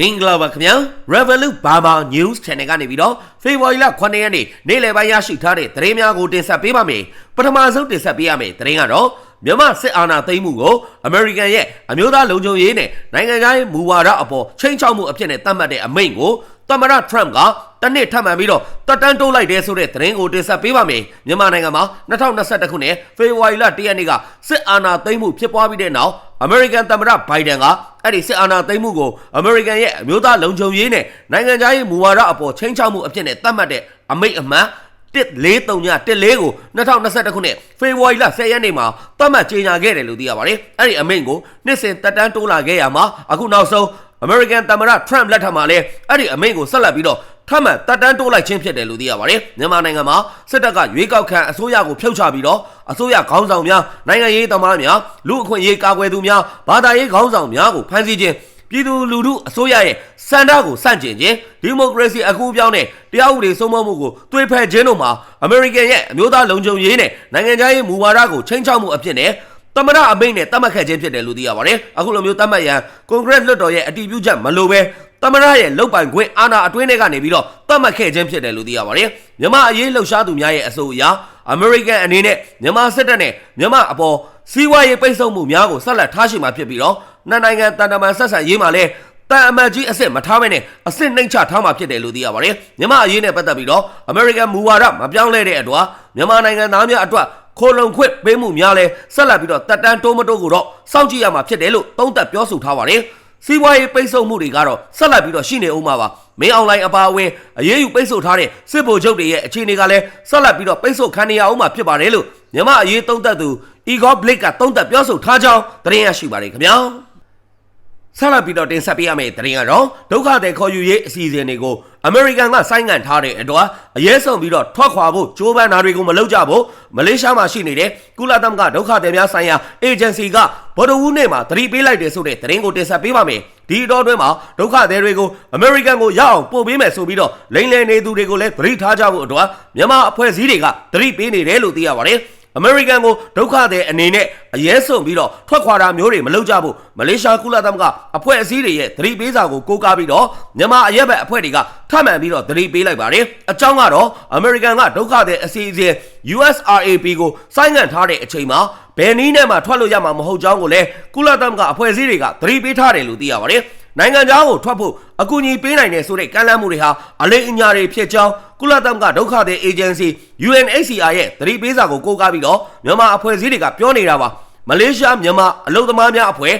မင်္ဂလာပါခင်ဗျာ Revolut Burma News Channel ကနေပြီးတော့ဖေဖော်ဝါရီလ9ရက်နေ့နေ့လယ်ပိုင်းရရှိထားတဲ့သတင်းများကိုတင်ဆက်ပေးပါမယ်ပထမဆုံးတင်ဆက်ပေးရမယ့်သတင်းကတော့မြန်မာစစ်အာဏာသိမ်းမှုကို American ရဲ့အမျိုးသားလုံခြုံရေးနဲ့နိုင်ငံခြားရေးမူဝါဒအပေါ်ချိန်ချောက်မှုအဖြစ်နဲ့သတ်မှတ်တဲ့အမိန့်ကိုသမ္မတ Trump ကတနစ်ထပ်မံပြီးတော့တက်တန်းတိုးလိုက်တဲ့ဆိုတဲ့သတင်းကိုတင်ဆက်ပေးပါမယ်မြန်မာနိုင်ငံမှာ2021ခုနှစ်ဖေဖော်ဝါရီလ1ရက်နေ့ကစစ်အာဏာသိမ်းမှုဖြစ်ပွားပြီးတဲ့နောက် American သမ္မတ Biden က အဲ့ဒီစစ်အာဏာသိမ်းမှုကို American ရဲ့အမျိုးသားလုံခြုံရေးနဲ့နိုင်ငံခြားရေးမူဝါဒအပေါ်ချိန်ချောက်မှုအဖြစ်နဲ့သတ်မှတ်တဲ့အမိန့်အမှန်143ည14ကို2021ခုနှစ်ဖေဖော်ဝါရီလ10ရက်နေ့မှာသတ်မှတ်ကြေညာခဲ့တယ်လို့သိရပါတယ်။အဲ့ဒီအမိန့်ကိုနှစ်စဉ်တက်တန်းတိုးလာခဲ့ရမှာအခုနောက်ဆုံး American သမ္မတ Trump လက်ထက်မှာလည်းအဲ့ဒီအမိန့်ကိုဆက်လက်ပြီးတော့ ထပ်မံတက်တန်းတိုးလိုက်ခြင်းဖြစ်တယ်လို့သိရပါတယ်။မြန်မာနိုင်ငံမှာစစ်တပ်ကရွေးကောက်ခံအစိုးရကိုဖြုတ်ချပြီးတော့အစိုးရခေါင်းဆောင်များနိုင်ငံရေးသမားများလူအခွင့်အရေးကာကွယ်သူများဘာသာရေးခေါင်းဆောင်များကိုဖမ်းဆီးခြင်းပြည်သူလူထုအစိုးရရဲ့စံတာကိုစန့်ကျင်ခြင်းဒီမိုကရေစီအကူအပြောင်းနဲ့တရားဥပဒေစိုးမိုးမှုကိုသွေးဖက်ခြင်းတို့မှာအမေရိကန်ရဲ့အမျိုးသားလုံခြုံရေးနဲ့နိုင်ငံခြားရေးမူဝါဒကိုချိန်ချောက်မှုအဖြစ်နဲ့တမရအမိန့်နဲ့တတ်မှတ်ခဲ့ခြင်းဖြစ်တယ်လို့သိရပါတယ်။အခုလိုမျိုးတတ်မှတ်ရန်ကွန်ဂရက်လွှတ်တော်ရဲ့အတည်ပြုချက်မလိုပဲ တမရရဲ့လုတ်ပိုင်ခွင့်အာဏာအတွင်းထဲကနေပြီးတော့တတ်မှတ်ခဲ့ခြင်းဖြစ်တယ်လို့သိရပါတယ်။မြမအရေးလှုပ်ရှားသူများရဲ့အဆိုအရအမေရိကန်အနေနဲ့မြန်မာစစ်တပ်နဲ့မြန်မာအပေါ်စီးပွားရေးပိတ်ဆို့မှုများကိုဆက်လက်ထားရှိမှာဖြစ်ပြီးတော့နှစ်နိုင်ငံတန်တမန်ဆက်ဆံရေးမှာလည်းတန်အမတ်ကြီးအစ်စ်မထားဘဲနဲ့အစ်စ်နှိမ့်ချထားမှာဖြစ်တယ်လို့သိရပါတယ်။မြန်မာအရေးနဲ့ပတ်သက်ပြီးတော့အမေရိကန်မူဝါဒမပြောင်းလဲတဲ့အတွက်မြန်မာနိုင်ငံသားများအတွက်ခိုလုံခွင့်ပေးမှုများလဲဆက်လက်ပြီးတော့တက်တန်းတိုးမတိုးကိုတော့စောင့်ကြည့်ရမှာဖြစ်တယ်လို့သုံးသပ်ပြောဆိုထားပါတယ်။ စီးပွားရေးပိတ်ဆို့မှုတွေကတော့ဆက်လက်ပြီးတော့ရှိနေဦးမှာပါ။မင်းအွန်လိုင်းအပါအဝင်အရေးယူပိတ်ဆို့ထားတဲ့စစ်ဗိုလ်ချုပ်တွေရဲ့အခြေအနေကလည်းဆက်လက်ပြီးတော့ပိတ်ဆို့ခံနေရအောင်မှာဖြစ်ပါတယ်လို့မြန်မာအရေးသုံးသပ်သူ Igor Blake ကသုံးသပ်ပြောဆိုထားကြောင်းသတင်းရရှိပါတယ်ခင်ဗျာ။ ဆက်လက်ပြီးတော့တင်ဆက်ပေးရမယ့်သတင်းကတော့ဒုက္ခသည်ခေါ်ယူရေးအစီအစဉ်တွေကိုအမေရိကန်ကဆိုင်းငံ့ထားတဲ့အတွက်အရေးဆုံးပြီးတော့ထွက်ခွာဖို့ကြိုးပမ်းတာတွေကိုမလုပ်ကြဘူးမလေးရှားမှာရှိနေတဲ့ကုလသမဂ္ဂဒုက္ခသည်များဆိုင်ရာအေဂျင်စီကဗဒဝူးနေ့မှာသတိပေးလိုက်တယ်ဆိုတဲ့သတင်းကိုတင်ဆက်ပေးပါမယ်ဒီအတော်တွင်းမှာဒုက္ခသည်တွေကိုအမေရိကန်ကိုရောက်အောင်ပို့ပေးမယ်ဆိုပြီးတော့လိမ့်လည်နေသူတွေကိုလည်းသတိထားကြဖို့အတွက်မြန်မာအဖွဲ့အစည်းတွေကသတိပေးနေတယ်လို့သိရပါတယ် အမေရိကန်ကိုဒုက္ခသည်အနေနဲ့အရေးဆုံးပြီးတော့ထွက်ခွာတာမျိုးတွေမလုပ်ကြဘူးမလေးရှားကုလသမဂ္ဂအဖွဲ့အစည်းတွေရဲ့သတိပေးစာကိုကိုးကားပြီးတော့မြန်မာအရက်ဘက်အဖွဲ့တွေကထပ်မံပြီးတော့သတိပေးလိုက်ပါတယ်အကြောင်းကတော့အမေရိကန်ကဒုက္ခသည်အစီအစဉ် USRAP ကိုစိုင်းငံ့ထားတဲ့အချိန်မှာဘယ်နည်းနဲ့မှထွက်လို့ရမှာမဟုတ်ကြောင်းကိုလည်းကုလသမဂ္ဂအဖွဲ့အစည်းတွေကသတိပေးထားတယ်လို့သိရပါတယ် နိုင်ငံသားကိုထွက်ဖို့အကူအညီပေးနိုင်တယ်ဆိုတဲ့ကမ်းလှမ်းမှုတွေဟာအလေးအညာတွေဖြစ်ကြောင်းကုလသမဂ္ဂဒုက္ခသည်အေဂျင်စီ UNHCR ရဲ့သတိပေးစာကိုကိုးကားပြီးတော့မြန်မာအဖွဲ့အစည်းတွေကပြောနေတာပါမလေးရှားမြန်မာအလုံသမားများအဖွဲ့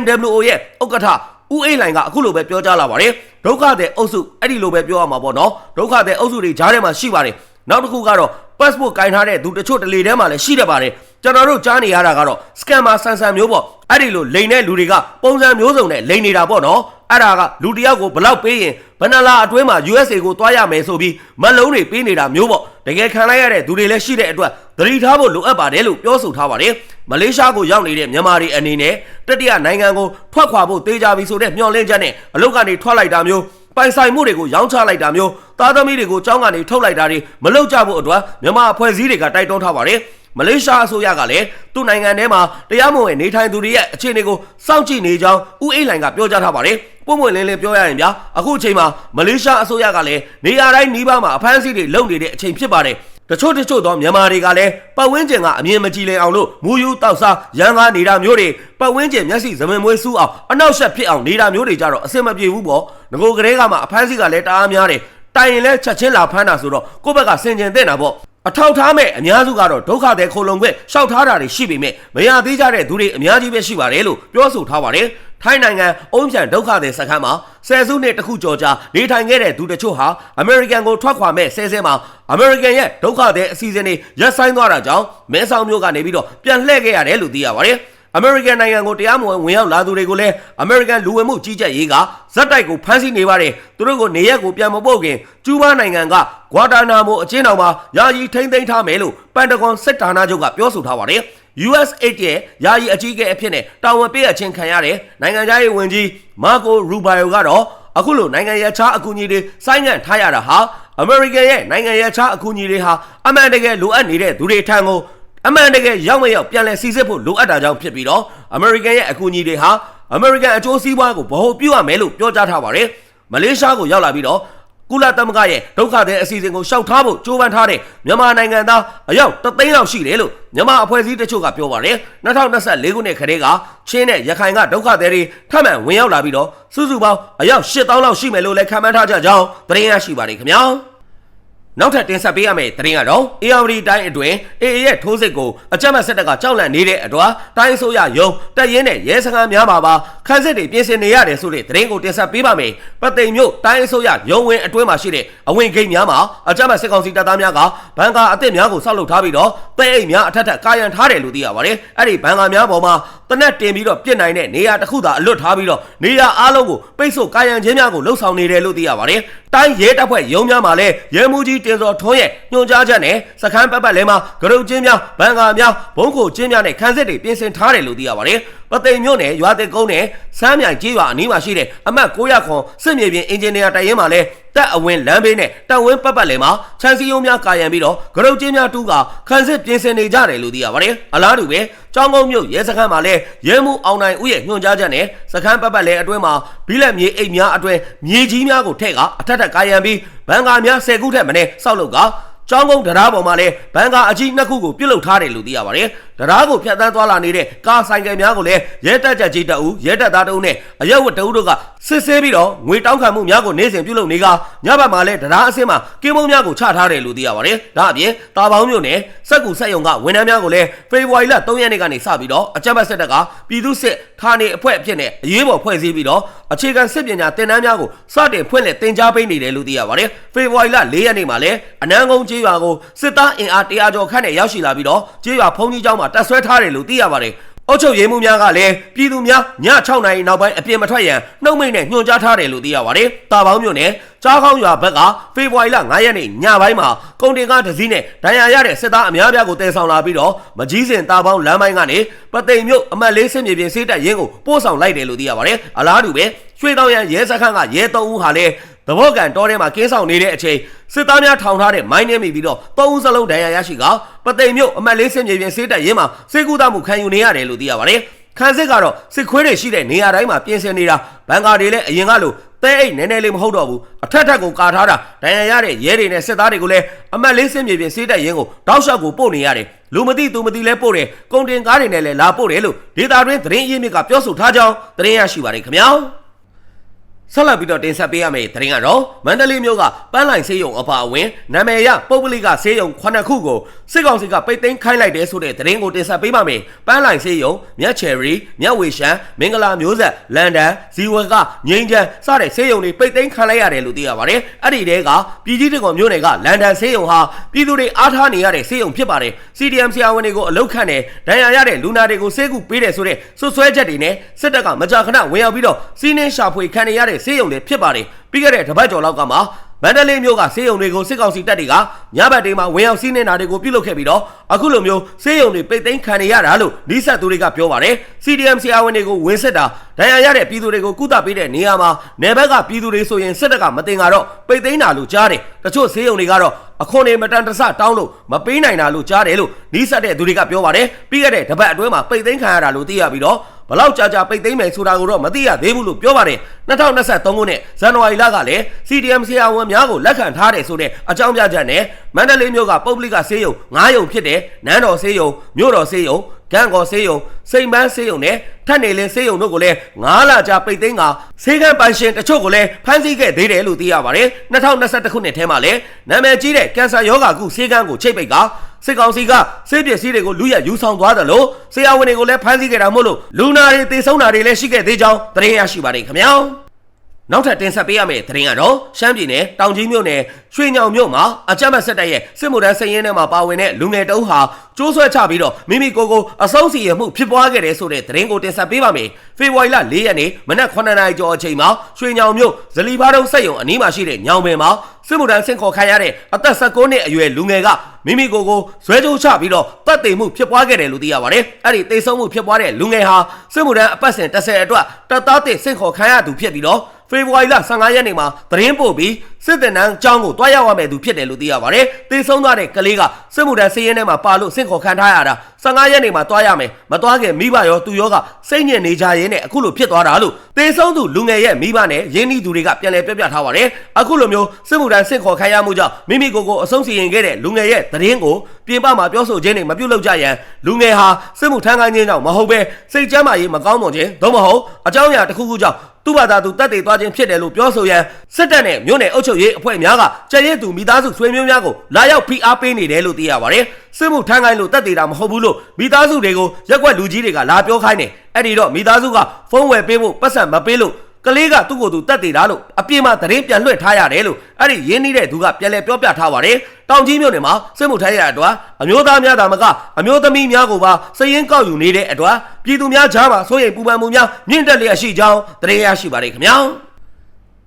MWO ရဲ့ဥက္ကဋ္ဌဦးအေးလိုင်ကအခုလိုပဲပြောကြားလာပါတယ်ဒုက္ခသည်အုပ်စုအဲ့ဒီလိုပဲပြောရမှာပေါ့နော်ဒုက္ခသည်အုပ်စုတွေဂျားထဲမှာရှိပါတယ်နောက်တစ်ခုကတော့ passport ကင်ထားတဲ့သူတချို့တလေထဲမှာလည်းရှိတတ်ပါတယ် ကျွန်တော်တို့ကြားနေရတာကတော့ scammer ဆန်ဆန်မျိုးပေါ့အဲ့ဒီလိုလိန်တဲ့လူတွေကပုံစံမျိုးစုံနဲ့လိန်နေတာပေါ့နော်အဲ့ဒါကလူတယောက်ကိုဘလောက်ပေးရင်ဘယ်နှလားအတွင်းမှာ USA ကိုတွားရမယ်ဆိုပြီးမလုံးတွေပေးနေတာမျိုးပေါ့တကယ်ခံလိုက်ရတဲ့သူတွေလည်းရှိတဲ့အတွက်သတိထားဖို့လိုအပ်ပါတယ်လို့ပြောဆိုထားပါတယ်မလေးရှားကိုရောက်နေတဲ့မြန်မာတွေအနေနဲ့တတိယနိုင်ငံကိုထွက်ခွာဖို့တေးကြပြီဆိုတဲ့မျှော်လင့်ချက်နဲ့အလုတ်ကနေထွက်လိုက်တာမျိုးပိုင်ဆိုင်မှုတွေကိုရောင်းချလိုက်တာမျိုးသားသမီးတွေကိုចောင်းကနေထုတ်လိုက်တာတွေမလုပ်ကြဖို့အတွက်မြန်မာအဖွဲ့အစည်းတွေကတိုက်တွန်းထားပါတယ် မလေးရှားအစိုးရကလည်းသူ့နိုင်ငံထဲမှာတရားမဝင်နေထိုင်သူတွေရဲ့အခြေအနေကိုစောင့်ကြည့်နေကြောင်းဦးအိတ်လိုင်ကပြောကြားထားပါတယ်။ပုံမှန်လင်းလင်းပြောရရင်ဗျာအခုအချိန်မှာမလေးရှားအစိုးရကလည်းနေရာတိုင်းနှီးပါးမှာအဖမ်းအဆီးတွေလုပ်နေတဲ့အချိန်ဖြစ်ပါတယ်။တချို့တချို့သောမြန်မာတွေကလည်းပတ်ဝန်းကျင်ကအမြင်မကြည်လင်အောင်လို့မူယူတောက်စားရန်ကားနေတာမျိုးတွေပတ်ဝန်းကျင်မျက်စိသမင်မွေးစူးအောင်အနောက်ရှက်ဖြစ်အောင်နေတာမျိုးတွေကြတော့အဆင်မပြေဘူးပေါ့ငကိုကလေးကမှအဖမ်းဆီးကလည်းတအားများတယ်တိုင်ရင်လဲချက်ချင်းလာဖမ်းတာဆိုတော့ကိုယ့်ဘက်ကစင်ကြင်တဲ့တာပေါ့ အထောက်ထားမဲ့အများစုကတော့ဒုက္ခသည်ခိုလုံခွင့်ရှောက်ထားတာတွေရှိပေမဲ့မရသေးကြတဲ့သူတွေအများကြီးပဲရှိပါတယ်လို့ပြောဆိုထားပါတယ်။ထိုင်းနိုင်ငံအုံးဖြန်ဒုက္ခသည်စခန်းမှာဆယ်စုနှစ်တခုကျော်ကြာနေထိုင်ခဲ့တဲ့သူတချို့ဟာအမေရိကန်ကိုထွက်ခွာမဲ့ဆဲဆဲမှာအမေရိကန်ရဲ့ဒုက္ခသည်အစီအစဉ်တွေရပ်ဆိုင်းသွားတာကြောင့်မဲဆောက်မြို့ကနေပြီးတော့ပြန်လှည့်ခဲ့ရတယ်လို့သိရပါတယ်။ အမေရိကန်နိုင်ငံကိုတရားမဝင်ဝင်ရောက်လာသူတွေကိုလည်းအမေရိကန်လူဝင်မှုကြီးကြပ်ရေးကဇက်တိုက်ကိုဖမ်းဆီးနေပါတယ်သူတို့ကိုနေရက်ကိုပြန်မပို့ခင်ကျူးဘားနိုင်ငံကဂွာတာနာမိုအချင်းတော်မှာယာယီထိမ့်သိမ်းထားမယ်လို့ပန်တဂွန်စစ်ဌာနချုပ်ကပြောဆိုထားပါတယ် US8 ရဲ့ယာယီအကြီးအကဲအဖြစ်နဲ့တာဝန်ပေးအပ်ခြင်းခံရတဲ့နိုင်ငံသားရေးဝန်ကြီးမာကိုရူဘိုင်ယိုကတော့အခုလိုနိုင်ငံရခြားအကူအညီတွေစိုင်းငံ့ထားရတာဟာအမေရိကန်ရဲ့နိုင်ငံရခြားအကူအညီတွေဟာအမှန်တကယ်လိုအပ်နေတဲ့သူတွေထံကို အမှန်တကယ်ရောက်မရောက်ပြန်လဲစီစစ်ဖို့လိုအပ်တာကြောင့်ဖြစ်ပြီးတော့အမေရိကန်ရဲ့အကူအညီတွေဟာအမေရိကန်အကျိုးစီးပွားကိုဗဟိုပြုရမယ်လို့ပြောကြားထားပါတယ်မလေးရှားကိုရောက်လာပြီးတော့ကုလသမဂ္ဂရဲ့ဒုက္ခသည်အစီအစဉ်ကိုရှောက်ထားဖို့ကြိုးပမ်းထားတဲ့မြန်မာနိုင်ငံသားအယောက်3သိန်းလောက်ရှိတယ်လို့မြန်မာအဖွဲ့အစည်းတချို့ကပြောပါတယ်2024ခုနှစ်ခရဲကချင်းနဲ့ရခိုင်ကဒုက္ခသည်တွေထပ်မံဝင်ရောက်လာပြီးတော့စုစုပေါင်းအယောက်8000လောက်ရှိမယ်လို့လည်းခန့်မှန်းထားကြကြောင်းသတင်းရရှိပါတယ်ခင်ဗျာ နောက်ထပ်တင်ဆက်ပေးရမယ့်သတင်းကတော့ ARD တိုင်းအတွင်း AA ရဲ့ထိုးစစ်ကိုအကြမ်းဖက်စစ်တပ်ကကြောက်လန့်နေတဲ့အတွက်တိုင်းအစိုးရရုံးတပ်ရင်းနဲ့ရဲစခန်းများမှာပါခန်းစစ်တွေပြင်ဆင်နေရတယ်ဆိုတဲ့သတင်းကိုတင်ဆက်ပေးပါမယ်။ပသိမ်မြို့တိုင်းအစိုးရရုံးဝင်အတွင်းမှာရှိတဲ့အဝင်ဂိတ်များမှာအကြမ်းဖက်စစ်ကောင်စီတပ်သားများကဘန်ကာအသစ်များကိုဆောက်လုပ်ထားပြီးတော့တဲအိမ်များအထက်ထပ်ကာယံထားတယ်လို့သိရပါတယ်။အဲ့ဒီဘန်ကာများပေါ်မှာတနက်တင်ပြီးတော့ပြစ်နိုင်တဲ့နေရာတစ်ခုသာအလွတ်ထားပြီးတော့နေရာအားလုံးကိုပိတ်ဆို့ကာယံခြင်းများကိုလှုပ်ဆောင်နေတယ်လို့သိရပါတယ်။ တိုင်းရဲတပ်ဖွဲ့ရုံးများမှာလည်းရဲမှုကြီးတင်စော်ထွန်းရဲ့ညွှန်ကြားချက်နဲ့စခန်းပတ်ပတ်လဲမှာဂရုချင်းများဘန်ကာများဘုံခိုချင်းများနဲ့ခန်းစစ်တွေပြင်ဆင်ထားတယ်လို့သိရပါတယ်။ ပသိမ်မြို့နယ်ရွာတက်ကုန်းနဲ့စမ်းမြိုင်ကြီးရွာအနီးမှာရှိတဲ့အမှတ်900ခွန်စစ်မြေပြင်အင်ဂျင်နီယာတိုင်ရင်မှာလည်းတက်အဝင်လမ်းဘေးနဲ့တက်ဝင်းပတ်ပတ်လဲမှာချန်စီယုံများကာယံပြီးတော့ဂရုချင်းများတူးကခန်းစစ်ပြင်ဆင်နေကြတယ်လို့သိရပါတယ်။အလားတူပဲကျောင်းကုန်းမြို့ရဲစခန်းမှာလည်းရဲမှုအောင်နိုင်ဦးရဲ့ညွှန်ကြားချက်နဲ့စခန်းပတ်ပတ်လဲအတွင်းမှာဘီလက်မြေအိတ်များအတွင်းမြေကြီးများကိုထည့်ကအထက်ထက်ကာယံပြီးဘန်ကာများ10ခုထက်မနည်းစောက်လုပ်က ကျောင်းကုန်းတရားပေါ်မှာလည်းဘန်ကာအကြီးနှစ်ခုကိုပြုတ်လုထားတယ်လို့သိရပါတယ်။တရားကိုဖျက်ဆီးသွားလာနေတဲ့ကားဆိုင်ကယ်များကိုလည်းရဲတပ်ကြကြီးတအူရဲတပ်သားတအူနဲ့အရက်ဝတ်တအူတို့ကစစ်ဆေးပြီးတော့ငွေတောင်းခံမှုများကိုနေ့စဉ်ပြုလုပ်နေကညဘက်မှာလည်းတရားအဆင်းမှာကင်းမုံများကိုချထားတယ်လို့သိရပါတယ်။ဒါအပြင်တာပေါင်းမြို့နယ်စက်ကူစက်ယုံကဝန်ထမ်းများကိုလည်းဖေဖော်ဝါရီလ3ရက်နေ့ကနေစပြီးတော့အကြမ်းဖက်စစ်တပ်ကပြည်သူစစ်ဌာနေအဖွဲ့အဖြစ်နဲ့အရေးပေါ်ဖွဲ့စည်းပြီးတော့အခြေခံစစ်ပညာသင်တန်းများကိုစတင်ဖွင့်လှစ်သင်ကြားပေးနေတယ်လို့သိရပါတယ်။ဖေဖော်ဝါရီလ4ရက်နေ့မှာလည်းအနန်းကုန်းကျေးရွာကိုစစ်သားအင်အား100ကျော်ခန့်နဲ့ရောက်ရှိလာပြီးတော့ကျေးရွာဖုံးကြီးကျောင်းမှာတပ်ဆွဲထားတယ်လို့သိရပါတယ်။အုတ်ချုပ်ရေးမှုများကလည်းပြည်သူများည6နာရီနောက်ပိုင်းအပြင်မထွက်ရန်နှုတ်မိတ်နဲ့ညွှန်ကြားထားတယ်လို့သိရပါတယ်။တာပေါင်းမြို့နယ်ကြားကောင်းရွာဘက်ကဖေဖော်ဝါရီလ9ရက်နေ့ညပိုင်းမှာကုန်တင်ကားတစ်စီးနဲ့ဒဏ်ရာရတဲ့စစ်သားအများပြားကိုတည်ဆောင်လာပြီးတော့မကြီးစင်တာပေါင်းလမ်းပိုင်းကနေပသိမ်မြို့အမတ်လေးစစ်မြေပြင်စေးတပ်ရင်းကိုပို့ဆောင်လိုက်တယ်လို့သိရပါတယ်။အလားတူပဲရွှေတောင်ရန်ရဲစခန်းကရဲ၃ဦးဟာလည်း သဘောကန်တောထဲမှာကင်းဆောင်နေတဲ့အချိန်စစ်သားများထောင်ထားတဲ့မိုင်းနှင်းမိပြီးတော့သုံးဦးစလုံးဒဏ်ရာရရှိကပသိမ်မြို့အမတ်လေးစစ်မြေပြင်စေးတပ်ရင်းမှာစေကူတာမှုခံယူနေရတယ်လို့သိရပါတယ်။ခန်းစစ်ကတော့စစ်ခွေးတွေရှိတဲ့နေရာတိုင်းမှာပြင်ဆင်နေတာဘန်ကာတွေလည်းအရင်ကလိုတဲအိတ်နည်းနည်းလေးမဟုတ်တော့ဘူးအထက်ထက်ကိုကာထားတာဒဏ်ရာရတဲ့ရဲတွေနဲ့စစ်သားတွေကိုလည်းအမတ်လေးစစ်မြေပြင်စေးတက်ရင်းကိုတောက်လျှောက်ကိုပို့နေရတယ်လူမသိသူမသိလဲပို့တယ်ကုန်တင်ကားတွေနဲ့လည်းလာပို့တယ်လို့ဒေတာတွင်းသတင်းရင်းမြစ်ကပြောဆိုထားကြောင်းသတင်းရရှိပါတယ်ခင်ဗျာ ဆက်လက်ပြီးတော့တင်ဆက်ပေးရမယ့်သတင်းကတော့မန္တလေးမြို့ကပန်းလိုင်ဆေးရုံအပါအဝင်နာမည်ရပုဂ္ဂလိကဆေးရုံ9ခုကိုစစ်ကောင်စီကပိတ်သိမ်းခိုင်းလိုက်တယ်ဆိုတဲ့သတင်းကိုတင်ဆက်ပေးပါမယ်။ပန်းလိုင်ဆေးရုံမြတ်ချယ်ရီမြတ်ဝေရှမ်းမင်္ဂလာမျိုးဆက်လန်ဒန်ဇီဝကငိမ့်ချမ်းစတဲ့ဆေးရုံတွေပိတ်သိမ်းခံလိုက်ရတယ်လို့သိရပါတယ်။အဲ့ဒီတဲကပြည်ကြီးတကွန်မြို့နယ်ကလန်ဒန်ဆေးရုံဟာပြည်သူတွေအားထားနေရတဲ့ဆေးရုံဖြစ်ပါတယ်။ CDM ဆရာဝန်တွေကိုအလုတ်ခန့်တယ်ဒဏ်ရာရတဲ့လူနာတွေကိုဆေးကုပေးတယ်ဆိုတဲ့ဆွဆွဲချက်တွေနဲ့စစ်တပ်ကမကြာခဏဝင်ရောက်ပြီးတော့စီးနှင်းရှာဖွေခံနေရတဲ့ဆေးရုံတွေဖြစ်ပါတယ်ပြီးခဲ့တဲ့တပတ်ကျော်လောက်ကမှမန္တလေးမြို့ကဆေးရုံတွေကိုစစ်ကောင်စီတပ်တွေကညဘက်တွေမှာဝင်ရောက်စီးနှင်းတာတွေကိုပြုလုပ်ခဲ့ပြီးတော့ အခုလိုမျိုးဆေးရုံတွေပိတ်သိမ်းခံနေရတာလို့နှိစက်သူတွေကပြောပါတယ် CDM ဆရာဝန်တွေကိုဝင်စစ်တာဒဏ်ရာရတဲ့ပြည်သူတွေကိုကုသပေးတဲ့နေရာမှာနယ်ဘက်ကပြည်သူတွေဆိုရင်စစ်တပ်ကမတင်ကတော့ပိတ်သိမ်းတာလို့ကြားတယ်တချို့ဆေးရုံတွေကတော့အခွန်တွေမတန်တဆတောင်းလို့မပေးနိုင်တာလို့ကြားတယ်လို့နှိစက်တဲ့သူတွေကပြောပါတယ်ပြီးခဲ့တဲ့တပတ်အတွင်းမှာပိတ်သိမ်းခံရတာလို့သိရပြီးတော့ဘလောက်ကြာကြာပိတ်သိမ်းမယ်ဆိုတာကိုတော့မသိရသေးဘူးလို့ပြောပါတယ်2023ခုနှစ်ဇန်နဝါရီလကလည်း CDM ဆရာဝန်များကိုလက်ခံထားတယ်ဆိုတဲ့အကြောင်းပြချက်နဲ့မန္တလေးမြို့ကပုဂ္ဂလိကဆေးရုံ9ရုံဖြစ်တဲ့နန်းတော်ဆေးရုံမြို့တော်ဆေးရုံကံကော်ဆေးရုံစိန်ပန်းဆေးရုံနဲ့ထပ်နေလင်းဆေးရုံတို့ကိုလည်း9လကြာပိတ်သိမ်းကဆေးကန်းပိုင်ရှင်တချို့ကိုလည်းဖမ်းဆီးခဲ့သေးတယ်လို့သိရပါတယ်2021ခုနှစ်ထဲမှာလည်းနာမည်ကြီးတဲ့ကင်ဆာရောဂါကုဆေးကန်းကိုချိတ်ပိတ်ကစစ်ကောင်စီကဆေးပစ္စည်းတွေကိုလူရယူဆောင်သွားတယ်လို့ဆရာဝန်တွေကိုလည်းဖမ်းဆီးခဲ့တာမို့လို့လူနာတွေတေဆုံးတာတွေလည်းရှိခဲ့သေးကြောင်းသတင်းရရှိပါတယ်ခင်ဗျာ နောက်ထပ်တင်ဆက်ပေးရမယ့်သတင်းကတော့ရှမ်းပြည်နယ်တောင်ကြီးမြို့နယ်ရွှေညောင်မြို့မှာအကြမ်းဖက်စစ်တပ်ရဲ့စစ်မှုထမ်းစရင်ထဲမှာပါဝင်တဲ့လူငယ်တအုပ်ဟာကျိုးဆွဲချပြီးတော့မိမိကိုယ်ကိုအဆုံးစီရမှုဖြစ်ပွားခဲ့တယ်ဆိုတဲ့သတင်းကိုတင်ဆက်ပေးပါမယ်။ဖေဖော်ဝါရီလ၄ရက်နေ့မနက်9နာရီကျော်အချိန်မှာရွှေညောင်မြို့ဇလီဘာတုံးစက်ရုံအနီးမှာရှိတဲ့ညောင်ပင်မှာစစ်မှုထမ်းဆင့်ခေါ်ခံရတဲ့အသက်16နှစ်အရွယ်လူငယ်ကမိမိကိုယ်ကိုဇွဲကြိုးချပြီးတော့တတ်သိမ်မှုဖြစ်ပွားခဲ့တယ်လို့သိရပါတယ်။အဲ့ဒီတိတ်ဆုံးမှုဖြစ်ပွားတဲ့လူငယ်ဟာစစ်မှုထမ်းအပတ်စဉ်30အတွက်တပ်သားတစ်ဆင့်ခေါ်ခံရသူဖြစ်ပြီးတော့ ဖေဖော်ဝါရီလ15ရက်နေ့မှာသတင်းပို့ပြီးစစ်တပ်နန်းအကြောင်းကိုတွားရောက်ရမယ်သူဖြစ်တယ်လို့သိရပါတယ်။တေဆုံးသွားတဲ့ကလေးကစစ်မှုထမ်းစည်ရင်ထဲမှာပါလို့စင့်ခေါ်ခံထားရတာ15ရက်နေ့မှာတွားရမယ်။မတွားခင်မိဘရောသူရောကစိတ်ညစ်နေကြရင်းနဲ့အခုလိုဖြစ်သွားတာလို့တေဆုံးသူလူငယ်ရဲ့မိဘနဲ့ရင်းနှီးသူတွေကပြန်လည်ပြပြထားပါတယ်။အခုလိုမျိုးစစ်မှုထမ်းစင့်ခေါ်ခံရမှုကြောင့်မိမိကိုယ်ကိုအဆုံးစီရင်ခဲ့တဲ့လူငယ်ရဲ့သတင်းကိုပြင်ပမှာပြောဆိုခြင်းတွေမပြုလုပ်ကြရန်လူငယ်ဟာစစ်မှုထမ်းခိုင်းခြင်းကြောင့်မဟုတ်ပဲစိတ်ကြမ်းမာရေးမကောင်းမွန်ခြင်းသို့မဟုတ်အကြောင်းအရာတစ်ခုခုကြောင့် သူ့ဘာသာသူတတ်သိသွားခြင်းဖြစ်တယ်လို့ပြောဆိုရန်စစ်တပ်နဲ့မြို့နယ်အုပ်ချုပ်ရေးအဖွဲ့များကကြက်ရဲသူမိသားစုဆွေမျိုးများကိုလာရောက်ဖိအားပေးနေတယ်လို့သိရပါတယ်။စစ်မှုထမ်းခိုင်းလို့တတ်သိတာမဟုတ်ဘူးလို့မိသားစုတွေကိုရက်ွက်လူကြီးတွေကလာပြောခိုင်းတယ်။အဲ့ဒီတော့မိသားစုကဖုန်းဝယ်ပေးဖို့ပတ်စံမပေးလို့ ကလေးကသူ့ကိုယ်သူတက်သေးတာလို့အပြင်းမှာသတင်းပြန်လွှင့်ထားရတယ်လို့အဲ့ဒီရင်းနှီးတဲ့သူကပြန်လဲပြောပြထားပါတယ်တောင်ကြီးမြို့နယ်မှာစစ်မှုထမ်းရတဲ့အတွက်အမျိုးသားများသာမကအမျိုးသမီးများကိုပါစည်ရင်ကောက်ယူနေတဲ့အတွက်ပြည်သူများကြားမှာစိုးရိမ်ပူပန်မှုများမြင့်တက်လျက်ရှိကြောင်းသတင်းရရှိပါတယ်ခင်ဗျာ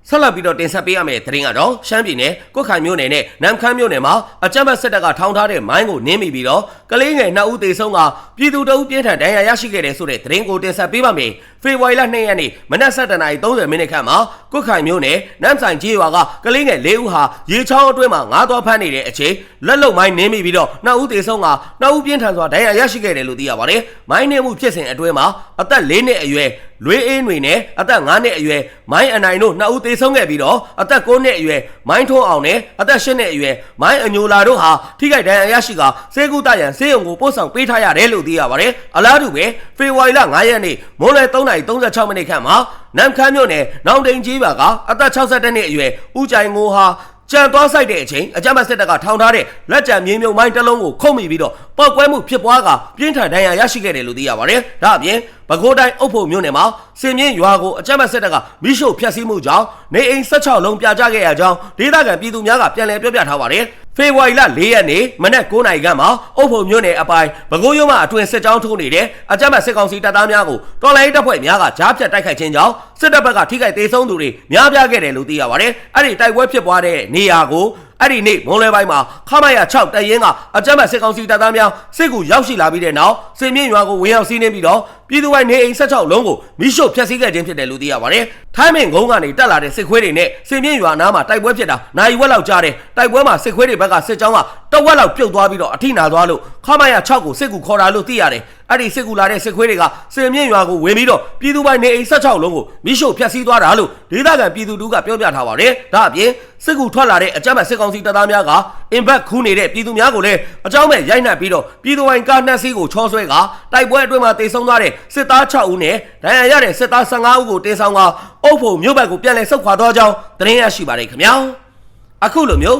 ဆက်လက်ပြီးတော့တင်ဆက်ပေးရမယ့်သတင်းကတော့ရှမ်းပြည်နယ်ကွတ်ခိုင်မြို့နယ်နဲ့နမ်ခမ်းမြို့နယ်မှာအကြမ်းဖက်စစ်တပ်ကထောင်ထားတဲ့မိုင်းကိုနင်းမိပြီးတော့ကလေးငယ်နှစ်ဦးသေဆုံးကပြည်သူတအုပ်ပြင်းထန်ဒဏ်ရာရရှိခဲ့တဲ့ဆိုတဲ့သတင်းကိုတင်ဆက်ပေးပါမယ်။ဖေဖော်ဝါရီလ2ရက်နေ့မနက်7:30မိနစ်ခန့်မှာ ကွတ်ခိုင်မြို့နယ်နမ်ဆိုင်ကြီးရွာကကလေးငယ်၄ဦးဟာရေချောင်းအတွင်းမှာငားသွားဖမ်းနေတဲ့အချိန်လက်လုံမိုင်းနင်းမိပြီးတော့နှစ်ဦးသေဆုံးကနှစ်ဦးပြင်းထန်စွာဒဏ်ရာရရှိခဲ့တယ်လို့သိရပါတယ်။မိုင်းနင်းမှုဖြစ်စဉ်အတွင်းမှာအသက်၄နှစ်အရွယ်လွေးအေးတွေနဲ့အသက်9နှစ်အရွယ်မိုင်းအနိုင်တို့နှစ်ဦးသေဆုံးခဲ့ပြီးတော့အသက်9နှစ်အရွယ်မိုင်းထွန်းအောင်နဲ့အသက်10နှစ်အရွယ်မိုင်းအညိုလာတို့ဟာထိခိုက်ဒဏ်ရာရရှိကစေကူတရန်စေယုံကိုပို့ဆောင်ပေးထားရတယ်လို့သိရပါတယ်။အလားတူပဲဖေဖော်ဝါရီလ9ရက်နေ့မိုးလွယ်3:36မိနစ်ခန့်မှာ နမ်ခမ်းမြို့နယ်နောင်တိန်ကြီးပါကအသက်62နှစ်အရွယ်ဦးကြိုင်ငိုဟာကြံသွားဆိုင်တဲ့အချိန်အကြမ်းဖက်စစ်တပ်ကထောင်ထားတဲ့လက်ကြံမြေမြုံမိုင်းတစ်လုံးကိုခုတ်မိပြီးတော့ပောက်ကွဲမှုဖြစ်ပွားကပြင်းထန်ဒဏ်ရာရရှိခဲ့တယ်လို့သိရပါတယ်။ဒါအပြင်ပဲခူးတိုင်းအုပ်ဖို့မြို့နယ်မှာစင်မြင့်ရွာကိုအကြမ်းဖက်စစ်တပ်ကမိရှို့ဖျက်ဆီးမှုကြောင့်နေအိမ်16လုံးပြာကျခဲ့ရကြောင်းဒေသခံပြည်သူများကပြန်လည်ပြောပြထားပါတယ်။ ဖေဖော်ဝါရီလ4ရက်နေ့မနက်9:00နာရီခန့်မှာအုပ်ဖို့မြို့နယ်အပိုင်းပဲခူးရုံးမှအတွင်စစ်ကြောင်းထိုးနေတဲ့အကြမ်းဖက်စစ်ကောင်စီတပ်သားများကိုတော်လိုင်းတပ်ဖွဲ့များကကြားဖြတ်တိုက်ခိုက်ခြင်းကြောင့်စစ်တပ်ဘက်ကထိခိုက်သေးဆုံးသူတွေများပြားခဲ့တယ်လို့သိရပါတယ်။အဲ့ဒီတိုက်ပွဲဖြစ်ပွားတဲ့နေရာကို အဲ့ဒီနေ့မွန်လွယ်ပိုင်းမှာခမရ6တရင်ကအကြမ်းဖက်စစ်ကောင်စီတပ်သားများစစ်ကူရောက်ရှိလာပြီးတဲ့နောက်စင်မြင့်ရွာကိုဝင်ရောက်စီးနှင်းပြီးတော့ပြည်သူပိုင်းနေအိမ်16လုံးကိုမိရှို့ဖျက်ဆီးခဲ့ခြင်းဖြစ်တယ်လို့သိရပါတယ်။ထိုင်းမင်ကုန်းကနေတက်လာတဲ့စစ်ခွေးတွေနဲ့စင်မြင့်ရွာနားမှာတိုက်ပွဲဖြစ်တာနိုင်ဝက်လောက်ကြားတယ်။တိုက်ပွဲမှာစစ်ခွေးတွေဘက်ကစစ်ကြောင်းက တဝက်လောက်ပြုတ်သွားပြီးတော့အထိနာသွားလို့ခမရ6ကိုစစ်ကူခေါ်တာလို့သိရတယ်။အဲ့ဒီစစ်ကူလာတဲ့စစ်ခွေးတွေကစင်မြင့်ရွာကိုဝင်ပြီးတော့ပြည်သူပိုင်းနေအိမ်16လုံးကိုမိရှို့ဖျက်ဆီးသွားတာလို့ဒေသခံပြည်သူတို့ကပြောပြထားပါတယ်။ဒါအပြင်စစ်ကူထွက်လာတဲ့အကြမ်းဖက်စစ်ကောင်စီတပ်သားများကအင်ဘက်ခူးနေတဲ့ပြည်သူများကိုလည်းအကြောင်းမဲ့ရိုက်နှက်ပြီးတော့ပြည်သူပိုင်းကားနှက်စီးကိုချောဆွဲကတိုက်ပွဲအတွင်းမှာတေဆုံးသွားတဲ့စစ်သား6ဦးနဲ့ဒဏ်ရာရတဲ့စစ်သား15ဦးကိုတင်ဆောင်ကအုပ်ဖို့မြို့ဘက်ကိုပြန်လည်ဆုတ်ခွာသွားကြောင်းသတင်းရရှိပါတယ်ခင်ဗျာ။အခုလိုမျိုး